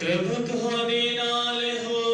ਪ੍ਰਭੂ ਤੁਹਾਡੇ ਨਾਲ ਹੋਵੇ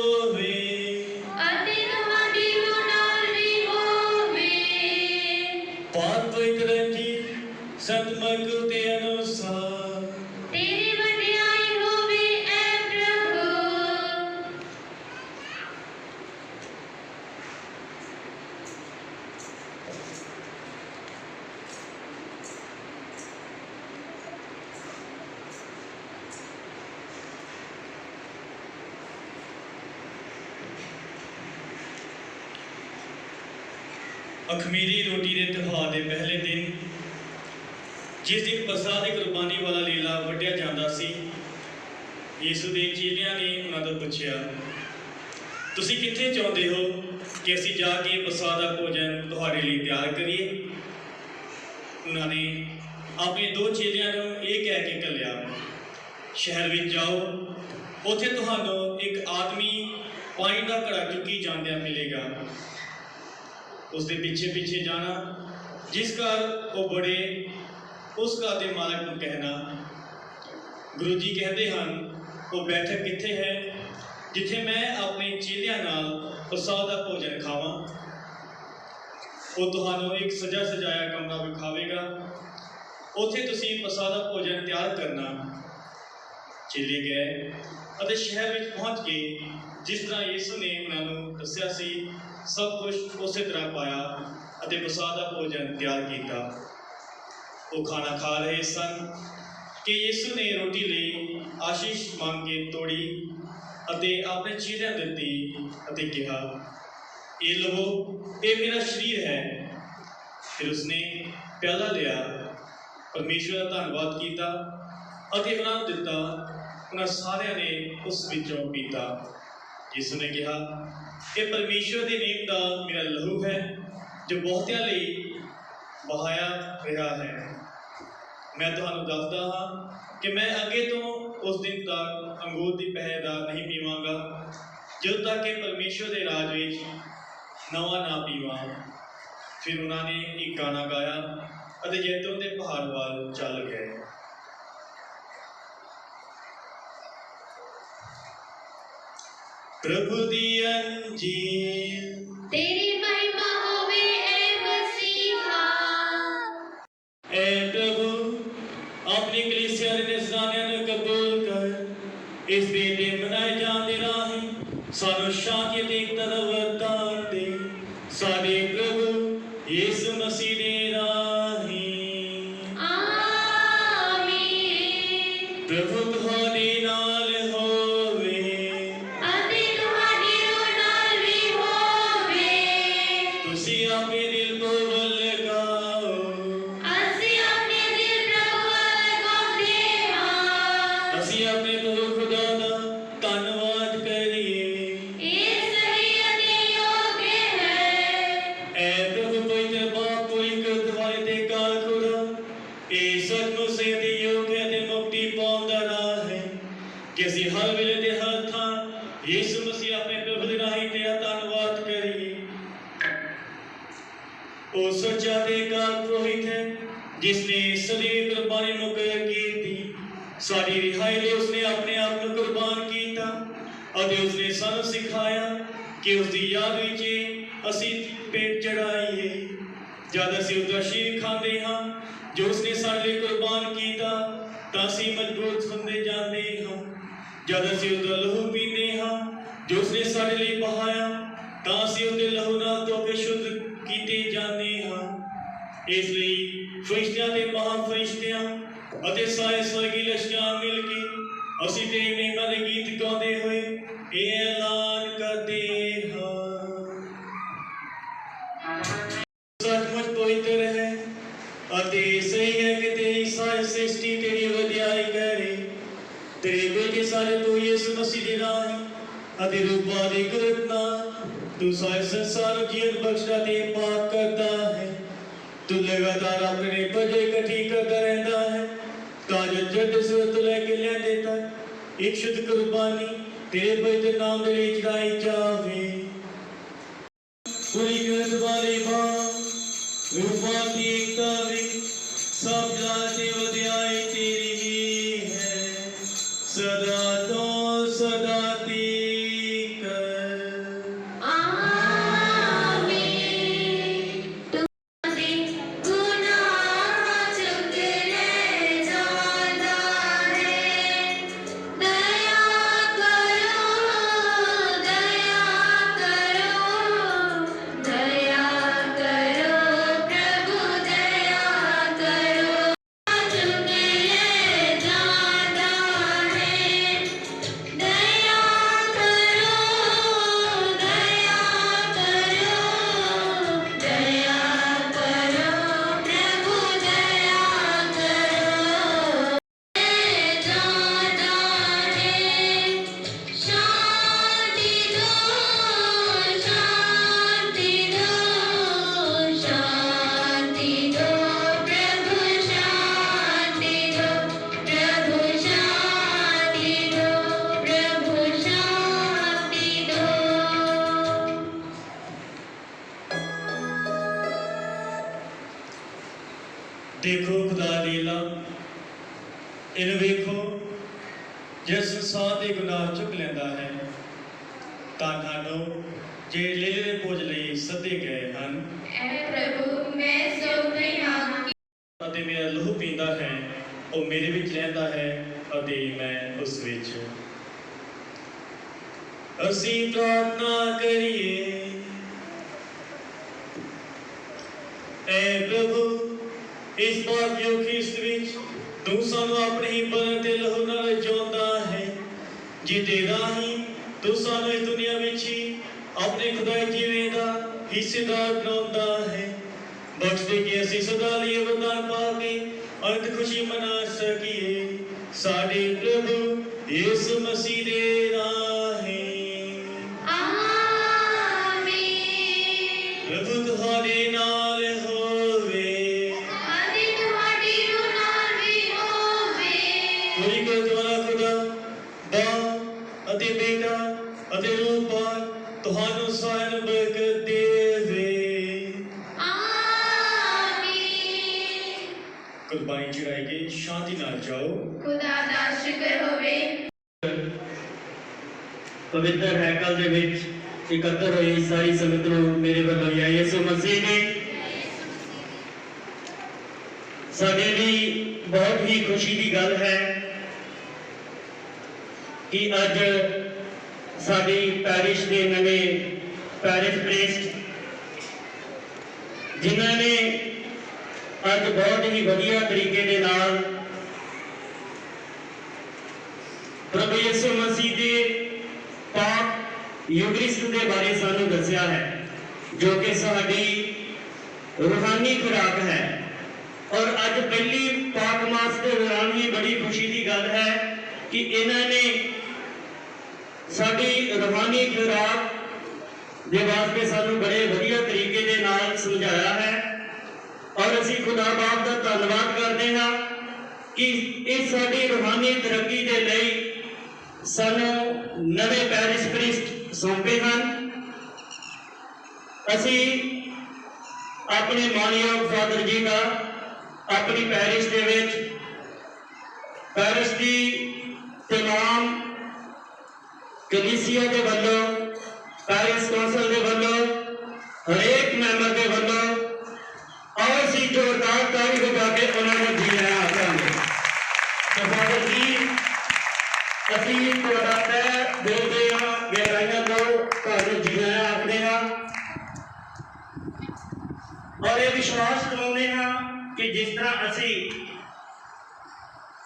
ਅਖਮੀਰੀ ਰੋਟੀ ਦੇ ਤਿਉਹਾਰ ਦੇ ਪਹਿਲੇ ਦਿਨ ਜਿਸ ਦਿਨ ਪਸਾ ਦੀ ਕੁਰਬਾਨੀ ਵਾਲਾ ਲੀਲਾ ਵੱਢਿਆ ਜਾਂਦਾ ਸੀ, ਯੀਸ਼ੂ ਦੇ ਚੇਲਿਆਂ ਨੇ ਉਹਨਾਂ ਤੋਂ ਪੁੱਛਿਆ, ਤੁਸੀਂ ਕਿੱਥੇ ਚਾਹੁੰਦੇ ਹੋ ਕਿ ਅਸੀਂ ਜਾ ਕੇ ਪਸਾ ਦਾ ਭੋਜਨ ਤੁਹਾਡੇ ਲਈ ਤਿਆਰ ਕਰੀਏ? ਉਹਨਾਂ ਨੇ ਆਪਣੇ ਦੋ ਚੇਲਿਆਂ ਨੂੰ ਇਹ ਕਹਿ ਕੇ ਕੱਲਿਆ ਸ਼ਹਿਰ ਵਿੱਚ ਜਾਓ, ਉੱਥੇ ਤੁਹਾਨੂੰ ਇੱਕ ਆਦਮੀ ਪਾਣੀ ਦਾ ਘੜਾ ਚੁੱਕੀ ਜਾਂਦਿਆਂ ਮਿਲੇਗਾ। ਉਸ ਦੇ ਪਿੱਛੇ ਪਿੱਛੇ ਜਾਣਾ, ਜਿਸ ਘਰ ਉਹ ਬੜੇ, ਉਸ ਘਰ ਦੇ ਮਾਲਕ ਨੂੰ ਕਹਿਣਾ। ਗੁਰੂ ਜੀ ਕਹਿੰਦੇ ਹਨ, ਉਹ ਬੈਠਕ ਕਿੱਥੇ ਹੈ? ਜਿੱਥੇ ਮੈਂ ਆਪਣੇ ਚੇਲਿਆਂ ਨਾਲ ਪ੍ਰਸਾਦ ਦਾ ਭੋਜਨ ਖਾਵਾਂ। ਉਹ ਤੁਹਾਨੂੰ ਇੱਕ ਸਜਾ ਸਜਾਇਆ ਕਮਰਾ ਵਿਖਾਵੇਗਾ। ਉੱਥੇ ਤੁਸੀਂ ਪ੍ਰਸਾਦ ਦਾ ਭੋਜਨ ਤਿਆਰ ਕਰਨਾ। ਚੇਲੇ ਗਏ ਅਤੇ ਸ਼ਹਿਰ ਵਿੱਚ ਪਹੁੰਚ ਕੇ ਜਿਸ ਤਰ੍ਹਾਂ ਯਿਸੂ ਨੇ ਉਹਨਾਂ ਨੂੰ ਦੱਸਿਆ ਸੀ। ਸਭ ਕੁਝ ਉਸੇ ਤਰ੍ਹਾਂ ਪਾਇਆ ਅਤੇ ਪ੍ਰਸਾਦ ਦਾ ਭੋਜਨ ਤਿਆਰ ਕੀਤਾ। ਉਹ ਖਾਣਾ ਖਾ ਰਹੇ ਸਨ ਕਿ ਯਿਸੂ ਨੇ ਰੋਟੀ ਲਈ ਆਸ਼ੀਸ਼ ਮੰਗ ਕੇ ਤੋੜੀ ਅਤੇ ਆਪਣੇ ਚੀਰਿਆਂ ਦਿੱਤੀ ਅਤੇ ਕਿਹਾ, ਇਹ ਲਵੋ, ਇਹ ਮੇਰਾ ਸਰੀਰ ਹੈ। ਫਿਰ ਉਸਨੇ ਪਿਆਲਾ ਲਿਆ, ਪਰਮੇਸ਼ਵਰ ਦਾ ਧੰਨਵਾਦ ਕੀਤਾ ਅਤੇ ਉਹਨਾਂ ਨੂੰ ਦਿੱਤਾ। ਉਹਨਾਂ ਸਾਰਿਆਂ ਨੇ ਉਸ ਵਿੱਚੋਂ ਪੀਤਾ। ਯਿਸੂ ਨੇ ਕਿਹਾ ਇਹ ਪਰਮੇਸ਼ਵਰ ਦੀ ਨੀਮ ਦਾ ਮੇਰਾ ਲਹੂ ਹੈ, ਜੋ ਬਹੁਤਿਆਂ ਲਈ ਬਹਾਇਆ ਰਿਹਾ ਹੈ। ਮੈਂ ਤੁਹਾਨੂੰ ਦੱਸਦਾ ਹਾਂ ਕਿ ਮੈਂ ਅੱਗੇ ਤੋਂ ਉਸ ਦਿਨ ਤੱਕ ਅੰਗੂਰ ਦੀ ਪਹਿਰ ਦਾ ਨਹੀਂ ਪੀਵਾਂਗਾ, ਜਦੋਂ ਤੱਕ ਕਿ ਪਰਮੇਸ਼ਵਰ ਦੇ ਰਾਜ ਵਿੱਚ ਨਵਾਂ ਨਾ ਪੀਵਾਂ। ਫਿਰ ਉਹਨਾਂ ਨੇ ਇੱਕ ਗਾਣਾ ਗਾਇਆ ਅਤੇ ਜੈਤੂਨ ਦੇ ਪਹਾੜ ਵੱਲ ਚੱਲ ਗਏ। ਪ੍ਰਭੂ ਦੀ ਅੰਜੀਲ ਤੇਰੀ ਮਹਿਮਾ ਹੋਵੇ ਐ ਮਸੀਹਾ ਐ ਪ੍ਰਭੂ ਆਪਣੀ ਕਲੀਸਿਆ ਦੇ ਨਿਸ਼ਾਨਿਆਂ ਨੂੰ ਕਬੂਲ ਕਰ ਇਸ ਦੇ ਦਿਨ ਮਨਾਏ ਜਾਂਦੇ ਰਾਹੀਂ ਸਾਨੂੰ ਸ਼ਾਂਤੀ ਦੇ ਇੱਕ ਕਿ ਅਸੀਂ ਹਰ ਵੇਲੇ ਦੇ ਹਰ ਯਿਸੂ ਮਸੀਹ ਆਪਣੇ ਪ੍ਰਭੂ ਦੇ ਰਾਹੀਂ ਤੇ ਧੰਨਵਾਦ ਕਰੀਏ। ਉਹ ਸੱਚਾ ਤੇ ਕਾਲ ਪ੍ਰੋਹਿਤ ਹੈ ਜਿਸ ਨੇ ਸਦੀਵੀ ਕੁਰਬਾਨੀ ਮੁਕਰ ਕੀਤੀ। ਸਾਡੀ ਰਿਹਾਈ ਲਈ ਉਸਨੇ ਆਪਣੇ ਆਪ ਨੂੰ ਕੁਰਬਾਨ ਕੀਤਾ ਅਤੇ ਉਸਨੇ ਸਾਨੂੰ ਸਿਖਾਇਆ ਕਿ ਉਸ ਦੀ ਯਾਦ ਵਿੱਚ ਅਸੀਂ ਪੇਟ ਚੜਾਈਏ ਜਦ ਅਸੀਂ ਉਸਦਾ ਸ਼ੀਰ ਖਾਂਦੇ ਹਾਂ, ਜੋ ਉਸਨੇ ਸਾਡੇ ਲਈ ਕੁਰਬਾਨ ਕੀਤਾ, ਤਾਂ ਅਸੀਂ ਮਜ਼ਬੂਤ ਹੁੰਦੇ ਜਾਂਦੇ ਹਾਂ। ਜਦ ਅਸੀਂ ਉਸਦਾ ਲਹੂ ਪੀਂਦੇ ਹਾਂ, ਜੋ ਉਸਨੇ ਸਾਡੇ ਲਈ ਬਹਾਇਆ, ਤਾਂ ਅਸੀਂ ਉਹਦੇ ਲਹੂ ਨਾਲ ਧੋ ਸ਼ੁੱਧ ਕੀਤੇ ਜਾਂਦੇ ਹਾਂ। ਇਸ ਲਈ ਫਰਿਸ਼ਤਿਆਂ ਦੇ ਮਹਾਨ ਫਰਿਸ਼ਤਿਆਂ ਅਤੇ ਸਾਰੇ ਸਵਰਗੀ ਲਸ਼ਕਰਾਂ ਮਿਲ ਕੇ ਅਸੀਂ ਤੇਰੀ ਮਹਿਮਾ ਦੇ ਗੀਤ ਗਾਉਂਦੇ ਹੋਏ ਇਹ ਐਲਾਨ ਕਰਦੇ ਹਾਂ। ਸੱਚਮੁੱਚ ਪਵਿੱਤਰ ਹੈ ਅਤੇ ਸਹੀ ਹੈ ਕਿ ਤੇਰੀ ਸਾਰੀ ਸ੍ਰਿਸ਼ਟੀ ਤੇਰੀ ਵਡਿਆਈ ਕਰੇ ਤੇਰੇ ਬੇਟੇ ਸਾਰੇ ਤੂੰ ਯਿਸੂ ਮਸੀਹ ਦੇ ਰਾਹੀਂ ਅਤੇ ਰੂਪਾ ਦੀ ਕੁਦਰਤ ਨਾਲ ਤੂੰ ਸਾਰੇ ਸੰਸਾਰ ਨੂੰ ਜੀਵਨ ਬਖਸ਼ਦਾ ਤੇ ਪਾਕ ਕਰਦਾ ਹੈ। ਤੂੰ ਲਗਾਤਾਰ ਆਪਣੇ ਪ੍ਰਜੇ ਇਕੱਠੀ ਕਰਦਾ ਰਹਿੰਦਾ ਹੈ। ਤਾਂ ਜੋ ਜੱਦ ਸੂਰਤ ਲੈ ਕੇ ਲਿਆਂਦੇ ਤੱਕ ਇੱਕ ਸ਼ੁੱਧ ਕੁਰਬਾਨੀ ਤੇਰੇ ਪਵਿੱਤਰ ਨਾਮ ਦੇ ਲਈ ਚੜਾਈ ਜਾਵੇ। ਪੂਰੀ ਕਰਤ ਵਾਲੀ ਮਾਂ ਰੂਪਾਂ ਦੀ ਏਕਤਾ ਵਿੱਚ ਸਭ ਜਾਤ ਤੇ Krishna ਦੇਖੋ ਖੁਦਾ ਲੀਲਾ ਇਹਨੂੰ ਵੇਖੋ ਜਿਸ ਸੰਸਾਰ ਦੇ ਗੁਨਾਹ ਚੁੱਕ ਲੈਂਦਾ ਹੈ ਤਾਂ ਨੂੰ ਜੇ ਲੀਲੇ ਦੇ ਪੂਜ ਲਈ ਸੱਦੇ ਗਏ ਹਨ ਐ ਪ੍ਰਭੂ ਮੈਂ ਸੋਚਦੀ ਹਾਂ ਅਤੇ ਮੇਰਾ ਲਹੂ ਪੀਂਦਾ ਹੈ ਉਹ ਮੇਰੇ ਵਿੱਚ ਰਹਿੰਦਾ ਹੈ ਅਤੇ ਮੈਂ ਉਸ ਵਿੱਚ ਅਸੀਂ ਪ੍ਰਾਰਥਨਾ ਕਰੀਏ ਐ ਪ੍ਰਭੂ ਇਸ ਭਾਗਯੋਗ ਵਿੱਚ, ਤੂੰ ਸਾਨੂੰ ਆਪਣੇ ਹੀ ਬਦਨ ਤੇ ਲਹੂ ਨਾਲ ਜਿਉਂਦਾ ਹੈ। ਜਿਹਦੇ ਰਾਹੀਂ ਤੂੰ ਸਾਨੂੰ ਇਸ ਦੁਨੀਆ ਵਿੱਚ ਹੀ ਆਪਣੇ ਖੁਦਾਈ ਜੀਵੇਂ ਦਾ ਹਿੱਸੇਦਾਰ ਬਣਾਉਂਦਾ ਹੈ। ਬਖਸ਼ ਦੇ ਕਿ ਅਸੀਂ ਸਦਾ ਲਈ ਵਰਦਾਨ ਪਾ ਕੇ ਅੰਤ ਖੁਸ਼ੀ ਮਨਾ ਸਕੀਏ। ਸਾਡੇ ਪ੍ਰਭੂ ਯਿਸੂ ਮਸੀਹ ਦੇ ਚੜਾਈ ਕੇ ਸ਼ਾਂਤੀ ਨਾਲ ਜਾਓ। ਖੁਦਾ ਦਾ ਸ਼ੁਕਰ ਹੋਵੇ। ਪਵਿੱਤਰ ਹੈਕਲ ਦੇ ਵਿੱਚ ਇਕੱਤਰ ਹੋਈ ਸਾਰੀ ਸੰਗਤ ਨੂੰ ਮੇਰੇ ਵੱਲੋਂ ਯਿਸੂ ਮਸੀਹ ਨੇ ਸਾਡੇ ਲਈ ਬਹੁਤ ਹੀ ਖੁਸ਼ੀ ਦੀ ਗੱਲ ਹੈ ਕਿ ਅੱਜ ਸਾਡੀ ਪੈਰਿਸ਼ ਦੇ ਨਵੇਂ ਪੈਰਿਸ਼ ਪ੍ਰੀਸਟ ਜਿਨ੍ਹਾਂ ਨੇ ਅੱਜ ਬਹੁਤ ਹੀ ਵਧੀਆ ਤਰੀਕੇ ਦੇ ਨਾਲ ਪ੍ਰਭੂ ਯਿਸੂ ਮਸੀਹ ਦੇ ਪਾਕ ਯੂਗਰਿਸਟ ਦੇ ਬਾਰੇ ਸਾਨੂੰ ਦੱਸਿਆ ਹੈ ਜੋ ਕਿ ਸਾਡੀ ਰੂਹਾਨੀ ਖੁਰਾਕ ਹੈ ਔਰ ਅੱਜ ਪਹਿਲੀ ਪਾਕ ਮਾਸ ਦੇ ਦੌਰਾਨ ਹੀ ਬੜੀ ਖੁਸ਼ੀ ਦੀ ਗੱਲ ਹੈ ਕਿ ਇਹਨਾਂ ਨੇ ਸਾਡੀ ਰੂਹਾਨੀ ਖੁਰਾਕ ਦੇ ਵਾਸਤੇ ਸਾਨੂੰ ਬੜੇ ਵਧੀਆ ਤਰੀਕੇ ਦੇ ਨਾਲ ਸਮਝਾਇਆ ਹੈ ਔਰ ਅਸੀਂ ਖੁਦਾ ਬਾਪ ਦਾ ਧੰਨਵਾਦ ਕਰਦੇ ਹਾਂ ਕਿ ਇਹ ਸਾਡੀ ਰੂਹਾਨੀ ਤਰੱਕੀ ਦੇ ਲਈ ਸਾਨੂੰ ਨਵੇਂ ਪੈਰਿਸ ਪ੍ਰਿਸਟ ਸੌਂਪੇ ਹਨ। ਅਸੀਂ ਆਪਣੇ ਮਾਨਯੋਗ ਫਾਦਰ ਜੀ ਦਾ ਆਪਣੀ ਪੈਰਿਸ ਦੇ ਵਿੱਚ ਪੈਰਿਸ ਦੀ ਤਮਾਮ ਕਲੀਸੀਆ ਦੇ ਵੱਲੋਂ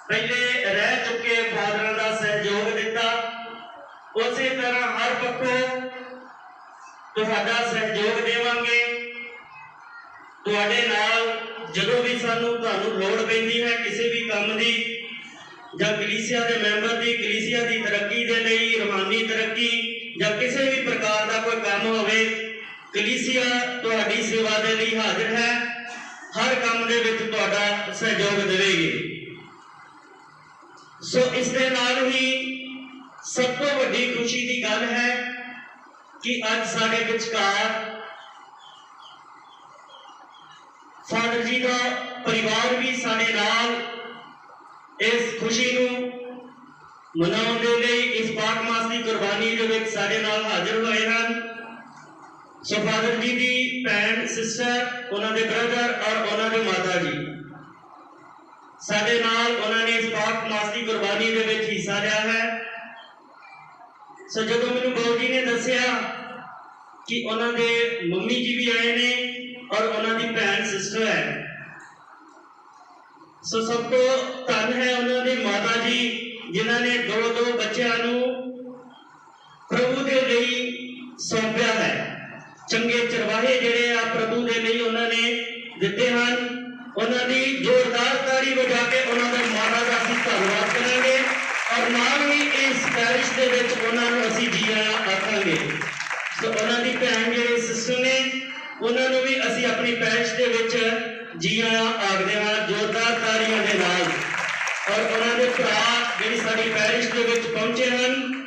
ਪਹਿਲੇ ਰਹਿ ਚੁੱਕੇ ਫਾਦਰਾਂ ਦਾ ਸਹਿਯੋਗ ਦਿੱਤਾ। ਉਸੇ ਤਰ੍ਹਾਂ ਹਰ ਪੱਖੋਂ ਤੁਹਾਡਾ ਸਹਿਯੋਗ ਦੇਵਾਂਗੇ। ਤੁਹਾਡੇ ਨਾਲ ਜਦੋਂ ਵੀ ਸਾਨੂੰ ਤੁਹਾਨੂੰ ਲੋੜ ਪੈਂਦੀ ਹੈ ਕਿਸੇ ਵੀ ਕੰਮ ਦੀ ਜਾਂ ਕਲੀਸਿਆ ਦੇ ਮੈਂਬਰ ਦੀ, ਕਲੀਸਿਆ ਦੀ ਤਰੱਕੀ ਦੇ ਲਈ ਰੂਹਾਨੀ ਤਰੱਕੀ ਜਾਂ ਕਿਸੇ ਵੀ ਪ੍ਰਕਾਰ ਦਾ ਕੋਈ ਕੰਮ ਹੋਵੇ, ਕਲੀਸਿਆ ਤੁਹਾਡੀ ਸੇਵਾ ਦੇ ਲਈ ਹਾਜ਼ਰ ਹੈ। ਹਰ ਕੰਮ ਦੇ ਵਿੱਚ ਤੁਹਾਡਾ ਸਹਿਯੋਗ ਦੇਵੇਗੀ। ਸੋ ਇਸ ਦੇ ਨਾਲ ਹੀ ਸਭ ਤੋਂ ਵੱਡੀ ਖੁਸ਼ੀ ਦੀ ਗੱਲ ਹੈ ਕਿ ਅੱਜ ਸਾਡੇ ਵਿਚਕਾਰ ਫਾਦਰ ਜੀ ਦਾ ਪਰਿਵਾਰ ਵੀ ਸਾਡੇ ਨਾਲ ਇਸ ਖੁਸ਼ੀ ਨੂੰ ਮਨਾਉਣ ਦੇ ਲਈ ਇਸ ਪਾਕ ਮਾਸ ਦੀ ਕੁਰਬਾਨੀ ਦੇ ਵਿੱਚ ਸਾਡੇ ਨਾਲ ਹਾਜ਼ਰ ਹੋਏ ਹਨ। ਸੋ ਫਾਦਰ ਜੀ ਦੀ ਭੈਣ ਸਿਸਟਰ ਉਹਨਾਂ ਦੇ ਬ੍ਰਦਰ ਔਰ ਉਹਨਾਂ ਦੇ ਮਾਤਾ ਜੀ। ਸਾਡੇ ਨਾਲ ਉਹਨਾਂ ਨੇ ਇਸ ਪਾਕ ਮਾਸ ਦੀ ਕੁਰਬਾਨੀ ਦੇ ਵਿੱਚ ਹਿੱਸਾ ਲਿਆ ਹੈ। ਸੋ ਜਦੋਂ ਮੈਨੂੰ ਬਾਊ ਜੀ ਨੇ ਦੱਸਿਆ ਕਿ ਉਹਨਾਂ ਦੇ ਮੰਮੀ ਜੀ ਵੀ ਆਏ ਨੇ ਔਰ ਉਹਨਾਂ ਦੀ ਭੈਣ ਸਿਸਟਰ ਹੈ। ਸੋ ਸਭ ਤੋਂ ਧੰਨ ਹੈ ਉਹਨਾਂ ਦੇ ਮਾਤਾ ਜੀ, ਜਿਨ੍ਹਾਂ ਨੇ ਦੋ ਦੋ ਬੱਚਿਆਂ ਨੂੰ ਪ੍ਰਭੂ ਦੇ ਲਈ ਸੌਂਪਿਆ ਹੈ। ਚੰਗੇ ਚਰਵਾਹੇ ਜਿਹੜੇ ਆ ਪ੍ਰਭੂ ਦੇ ਲਈ ਉਹਨਾਂ ਨੇ ਦਿੱਤੇ ਹਨ। ਉਹਨਾਂ ਦੀ ਜ਼ੋਰਦਾਰ ਤਾੜੀ ਵਜਾ ਕੇ ਉਹਨਾਂ ਦਾ ਮਾਤਾ ਦਾ ਅਸੀਂ ਧੰਨਵਾਦ ਕਰਾਂਗੇ ਔਰ ਨਾਲ ਹੀ ਇਸ ਪੈਰਿਸ਼ ਦੇ ਵਿੱਚ ਉਹਨਾਂ ਨੂੰ ਅਸੀਂ ਜੀ ਆਇਆਂ ਆਖਾਂਗੇ। ਸੋ ਉਹਨਾਂ ਦੀ ਭੈਣ ਜਿਹੜੇ ਸਿਸਟਰ ਨੇ, ਉਹਨਾਂ ਨੂੰ ਵੀ ਅਸੀਂ ਆਪਣੀ ਪੈਰਿਸ਼ ਦੇ ਵਿੱਚ ਜੀ ਆਇਆਂ ਆਖਦੇ ਹਾਂ ਜ਼ੋਰਦਾਰ ਤਾੜੀਆਂ ਦੇ ਨਾਲ। ਔਰ ਉਹਨਾਂ ਦੇ ਭਰਾ ਜਿਹੜੀ ਸਾਡੀ ਪੈਰਿਸ਼ ਦੇ ਵਿੱਚ ਪਹੁੰਚੇ ਹਨ,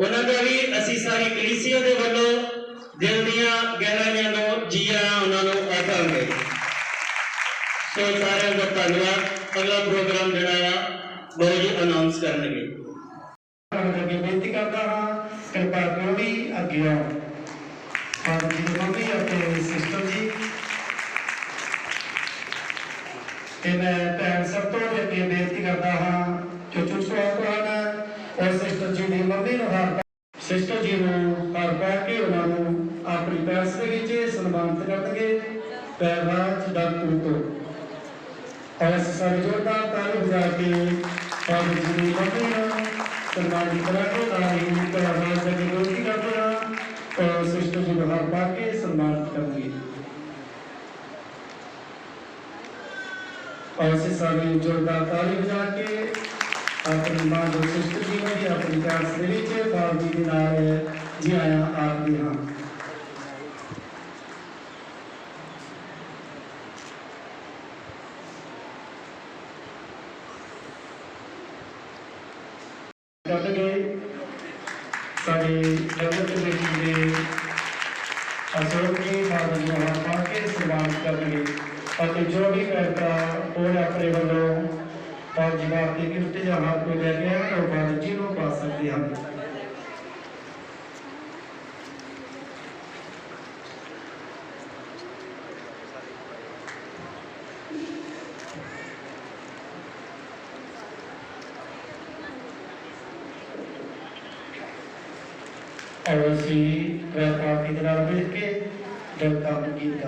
ਉਹਨਾਂ ਦਾ ਵੀ ਅਸੀਂ ਸਾਰੀ ਕਲੀਸਿਆ ਦੇ ਵੱਲੋਂ ਦਿਲ ਦੀਆਂ ਗਹਿਰਾਈਆਂ ਨੂੰ ਜੀ ਆਇਆਂ ਉਹਨਾਂ ਨੂੰ ਆਖਾਂਗੇ ਸੋ ਸਾਰਿਆਂ ਦਾ ਧੰਨਵਾਦ। ਅਗਲਾ ਪ੍ਰੋਗਰਾਮ ਜਿਹੜਾ ਆ ਬਹੁਤ ਅਨਾਉਂਸ ਕਰਨਗੇ। ਅੱਗੇ ਬੇਨਤੀ ਕਰਦਾ ਹਾਂ, ਕਿਰਪਾ ਕਰੋ ਵੀ ਅੱਗੇ ਆਓ। ਫਾਦਰ ਜੀ ਦੀ ਮੰਮੀ ਅਤੇ ਸਿਸਟਰ ਜੀ। ਤੇ ਮੈਂ ਭੈਣ ਸਭ ਤੋਂ ਅੱਗੇ ਬੇਨਤੀ ਕਰਦਾ ਹਾਂ, ਜੋ ਚੁੱਪ ਔਰ ਸਿਸਟਰ ਜੀ ਦੀ ਮੰਮੀ ਨੂੰ ਹਾਰ ਸਿਸਟਰ ਜੀ ਨੂੰ ਹਾਰ ਪਾ ਕੇ ਉਹਨਾਂ ਨੂੰ ਆਪਣੀ ਪੈਸ ਦੇ ਵਿੱਚ ਸਨਮਾਨਿਤ ਕਰਨਗੇ। ਪੈਰਾਜ ਡਾਕਟਰ ਤੋਂ। ساری جوڑتا تعریف ذاتی اور ضروری کرتے ہیں سلمان کراتے تاریخ ملک پر آزاد کر کے دوستی کرتے ہیں اور سشتوں کی بہار پا کے سلمان کریں گے اور اسے ساری جوڑتا تعریف ذاتی اپنی ماں جو سشت کی ہوئی اپنی پیاس لے لیجیے اور بھی دن آئے جی آیا آپ بھی ہاں ਡਟ ਗਏ ਸਾਡੀ ਡਿਵੈਲਪ ਕਮੇਟੀ ਦੇ ਅਸਲ ਜੀ ਮਾਦਨ ਨੂੰ ਆਪਾਂ ਕੇ ਸਨਮਾਨਿਤ ਕਰਨਗੇ ਅਤੇ ਜੋ ਵੀ ਕਰਤਾ ਉਹ ਆਪਣੇ ਵੱਲੋਂ ਔਰ ਜਿਵੇਂ ਆਪਣੀ ਗਿਫਟ ਜਾਂ ਹੱਥ ਵਿੱਚ ਲੈ ਗਿਆ ਤਾਂ ਉਹ ਬਾਦਲ ਜੀ ਨੂੰ ਪਾ ਸਕਦੇ ਹਨ। ਔਰ ਅਸੀਂ ਵੈਪਾਰੀ ਦੇ ਨਾਲ ਮਿਲ ਕੇ ਦਿਲ ਦਾ ਗੀਤ